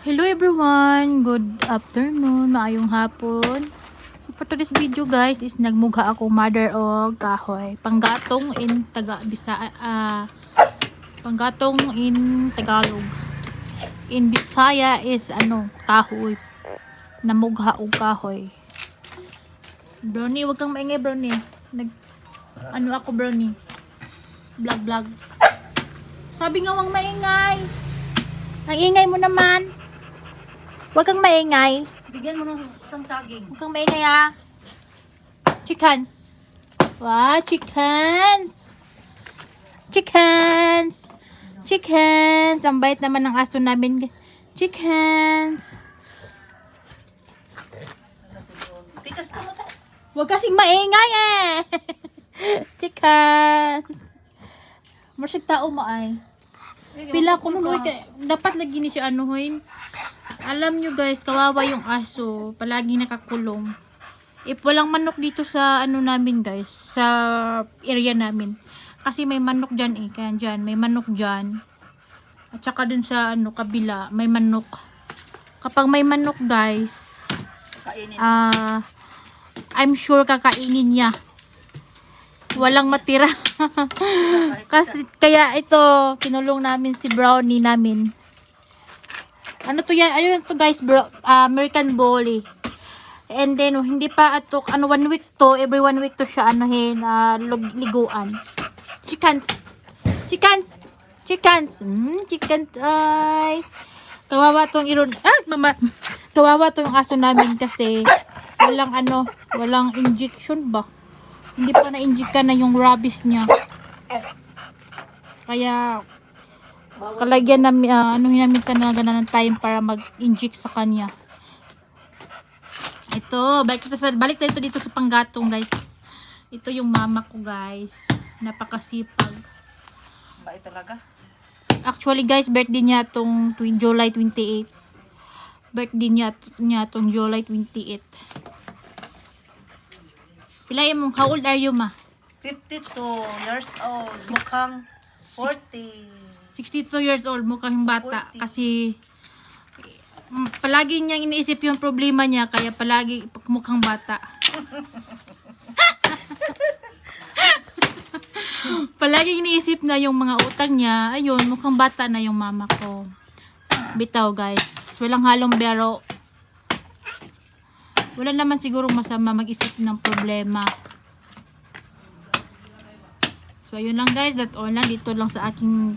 Hello everyone! Good afternoon, maayong hapon. So for today's video guys is nagmugha ako mother o kahoy. Panggatong in taga Bisa ah panggatong in Tagalog. In Bisaya is ano, kahoy. Namugha og kahoy. Brownie, wag kang maingay Brownie. Nag ano ako Brownie. Vlog vlog. Sabi nga wag maingay. Ang ingay mo naman. Huwag kang maingay. Bigyan mo ng isang saging. Huwag kang maingay ha. Chickens. Wow, chickens. Chickens. Chickens. Ang bait naman ng aso namin. Chickens. Pikas ka mo ta. Huwag kasing maingay eh. chickens. Marsig tao mo ay. Pila ko nun, dapat lagi ni siya anuhin. Alam nyo guys, kawawa yung aso. Palagi nakakulong. If walang manok dito sa ano namin guys, sa area namin. Kasi may manok dyan eh, kaya dyan, may manok dyan. At saka dun sa ano, kabila, may manok. Kapag may manok guys, ah, I'm sure kakainin niya. Walang matira. Kasi kaya ito kinulong namin si Brownie namin. Ano to yan? Ano to guys, bro? ah, American Bully. And then oh, hindi pa ato ano one week to, every one week to siya anuhin ah, lug- liguan. Chickens. Chickens. Chickens. Mm, chickens ay. Kawawa tong iron. Ah, mama. Kawawa tong aso namin kasi walang ano, walang injection ba? Hindi pa na-inject na yung rabies niya. Kaya kalagyan namin uh, ano namin talaga ng time para mag-inject sa kanya. Ito, balik tayo sa balik tayo dito sa panggatong, guys. Ito yung mama ko, guys. Napakasipag. Bait talaga. Actually, guys, birthday niya tong July 28. Birthday niya, niya tong July 28. Pilay mo, how old are you, ma? 52 years old. Mukhang 40. 62 years old, mukhang bata. 40. Kasi, mm, palagi niyang iniisip yung problema niya, kaya palagi mukhang bata. palagi iniisip na yung mga utang niya, ayun, mukhang bata na yung mama ko. Bitaw, guys. Walang halong bero. Wala naman siguro masama mag-isip ng problema. So, ayun lang guys. That's all lang. Dito lang sa aking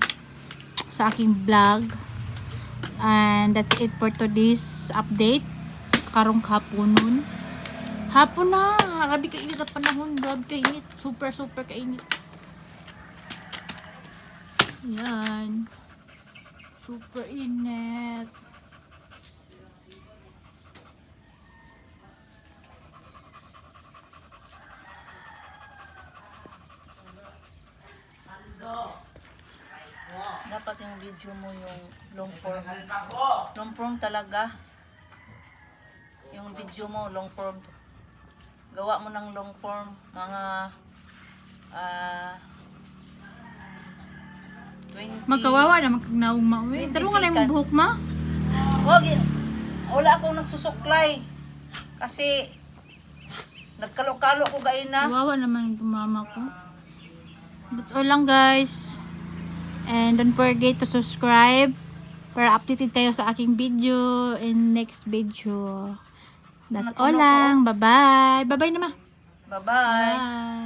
sa aking vlog. And that's it for today's update. Karong haponon. Hapon na. Grabe kainit na panahon. Grabe kainit. Super, super kainit. Yan. Super init. Yung video mo yung long form. Long form talaga. Yung video mo long form. Gawa mo ng long form. Mga ah 20. Magkawawa na magnaong mauwi. 20 Taro nga lang buhok ma. Wag, wala akong nagsusuklay. Kasi, nagkalo-kalo ko gayon na. Kawawa naman yung mama ko. That's all lang guys. And don't forget to subscribe para updated kayo sa aking video in next video. That's all Natunog ko. lang. Bye-bye. Bye-bye naman. Bye-bye. Bye.